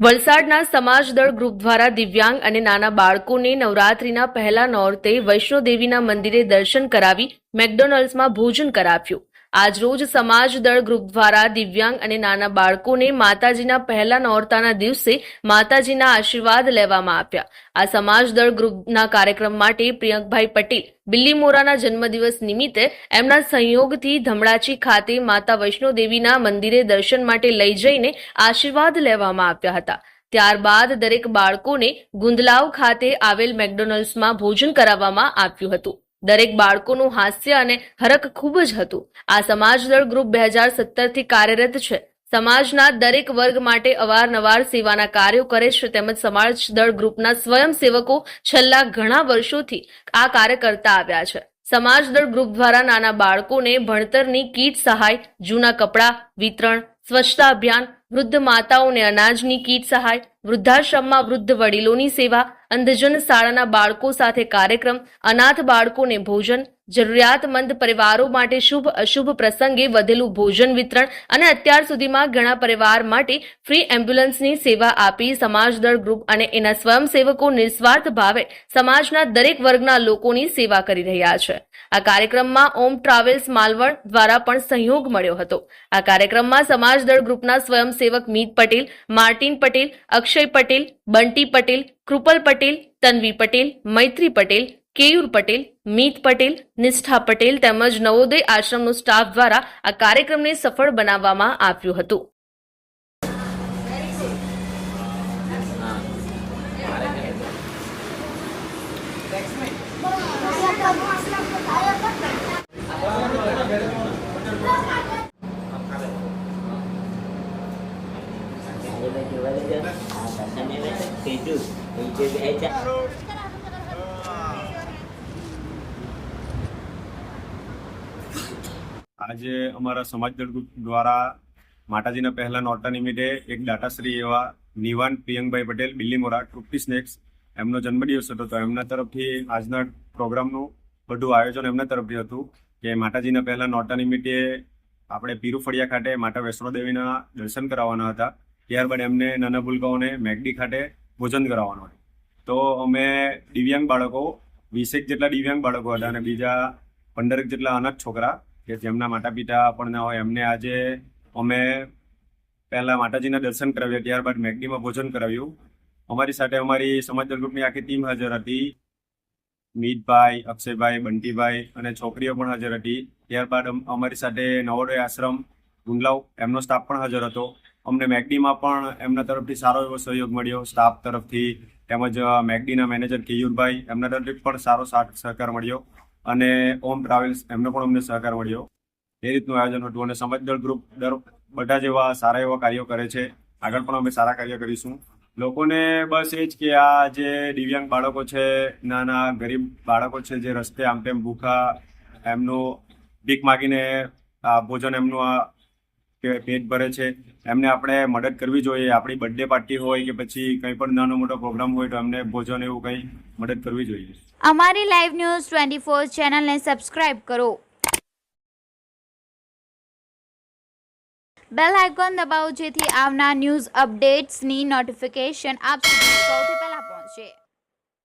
વલસાડના સમાજદળ ગ્રુપ દ્વારા દિવ્યાંગ અને નાના બાળકોને નવરાત્રીના પહેલા નોરતે વૈષ્ણોદેવીના મંદિરે દર્શન કરાવી મેકડોનલ્ડ્સમાં ભોજન કરાવ્યું. આજરોજ સમાજદળ ગ્રુપ દ્વારા દિવ્યાંગ અને નાના બાળકોને માતાજીના પહેલા નોરતાના દિવસે માતાજીના આશીર્વાદ લેવામાં આપ્યા આ સમાજ દળ ગ્રુપના કાર્યક્રમ માટે પ્રિયંકભાઈ પટેલ બિલ્લીમોરાના જન્મદિવસ નિમિત્તે એમના સંયોગથી ધમડાચી ખાતે માતા વૈષ્ણોદેવીના મંદિરે દર્શન માટે લઈ જઈને આશીર્વાદ લેવામાં આવ્યા હતા. ત્યારબાદ દરેક બાળકોને ગુંદલાવ ખાતે આવેલ મેકડોનલ્ડ્સમાં ભોજન કરાવવામાં આવ્યું હતું. દરેક બાળકોનું હાસ્ય અને હરક ખૂબ જ હતું. આ સમાજદળ ગ્રુપ બે હજાર સત્તરથી કાર્યરત છે. સમાજના દરેક વર્ગ માટે અવારનવાર સેવાના કાર્યો કરે છે તેમજ સમાજદળ ગ્રુપના સ્વયંસેવકો છેલ્લા ઘણા વર્ષોથી આ કાર્ય કરતા આવ્યા છે. સમાજદળ ગ્રુપ દ્વારા નાના બાળકોને ભણતરની કીટ સહાય, જૂના કપડાં, વિતરણ, સ્વચ્છતા અભિયાન, વૃદ્ધ માતાઓને અનાજની કીટ સહાય, વૃદ્ધાશ્રમમાં વૃદ્ધ વડીલોની સેવા અંધજન શાળાના બાળકો સાથે કાર્યક્રમ અનાથ બાળકોને ભોજન જરૂરિયાતમંદ પરિવારો માટે શુભ, અશુભ પ્રસંગે વધેલું ભોજન વિતરણ અને અત્યાર સુધીમાં ઘણા પરિવાર માટે ફ્રી એમ્બ્યુલન્સની સેવા આપી સમાજદળ ગ્રુપ અને એના સ્વયંસેવકો નિસ્વાર્થ ભાવે સમાજના દરેક વર્ગના લોકોની સેવા કરી રહ્યા છે. આ કાર્યક્રમમાં ઓમ ટ્રાવેલ્સ માલવણ દ્વારા પણ સહયોગ મળ્યો હતો. આ કાર્યક્રમમાં સમાજદળ ગ્રુપના સ્વયંસેવક મીત પટેલ, માર્ટિન પટેલ, અક્ષય પટેલ, બંટી પટેલ, કૃપલ પટેલ, તન્વી પટેલ, મૈત્રી પટેલ કેયુર પટેલ, મીત પટેલ, નિષ્ઠા પટેલ તેમજ નવોદય આશ્રમનો સ્ટાફ દ્વારા આ કાર્યક્રમને સફળ બનાવવામાં આવ્યું હતું. Thank tidur આજે અમારા સમાજદળ ગ્રુપ દ્વારા માતાજીના પહેલા નોટા નિમિત્તે એક દાતાશ્રી એવા નિવાન પ્રિયંકભાઈ પટેલ બિલ્લીમોરા ટુપ્પી સ્નેક્સ, એમનો જન્મદિવસ હતો. તો એમના તરફથી આજના પ્રોગ્રામનું બધું આયોજન એમના તરફથી હતું કે માતાજીના પહેલા નોટા નિમિત્તે આપણે પીરુફળિયા ખાતે માતા વૈષ્ણોદેવીના દર્શન કરાવવાના હતા. ત્યારબાદ એમને નાના ભૂલકાઓને મેગડી ખાતે ભોજન કરાવવાનું હતું. તો અમે દિવ્યાંગ બાળકો વીસેક જેટલા દિવ્યાંગ બાળકો હતા અને બીજા પંદરેક જેટલા અનાથ છોકરા કે જેમના માતા પિતા પણ હોય, એમને આજે અમે પહેલા માતાજીના દર્શન કરાવ્યા, ત્યારબાદ મેગડીમાં ભોજન કરાવ્યું. અમારી સાથે અમારી સમાજદર ગ્રુપની આખી ટીમ હાજર હતી. મીતભાઈ, અક્ષયભાઈ, બંટીભાઈ અને છોકરીઓ પણ હાજર હતી. ત્યારબાદ અમ- અમારી સાથે નવોદય આશ્રમ, ગુંડલાવ, એમનો સ્ટાફ પણ હાજર હતો. અમને મેગડીમાં પણ એમના તરફથી સારો એવો સહયોગ મળ્યો. સ્ટાફ તરફથી તેમજ મેગડીના મેનેજર કેયુરભાઈ, એમના તરફથી પણ સારો સહકાર મળ્યો. અને ઓમ ટ્રાવેલ્સ એમનો પણ અમને સહકાર મળ્યો. એ રીતનું આયોજન હતું અને સમાજદળ ગ્રુપ દર બધા જેવા સારા એવા કાર્યો કરે છે. આગળ પણ અમે સારા કાર્ય કરીશું. લોકોને બસ એ જ કે આ જે દિવ્યાંગ બાળકો છે, નાના ગરીબ બાળકો છે જે રસ્તે આમ તેમ ભૂખા, એમનું ભીખ માગીને ભોજન એમનું આ કે પેટ ભરે છે. એમને આપણે મદદ કરવી જોઈએ. આપણી બર્થડે પાર્ટી હોય કે પછી કંઈ પણ નાનો મોટો પ્રોગ્રામ હોય તો એમને ભોજન એવું કંઈ મદદ કરવી જોઈએ. અમારી લાઈવ ન્યૂઝ ટ્વેન્ટી ફોર ચેનલને સબસ્ક્રાઇબ કરો. બેલ આઇકોન દબાવો જેથી આવનાર ન્યૂઝ અપડેટ્સની નોટિફિકેશન આપ સુધી સૌથી પહેલા પહોંચે.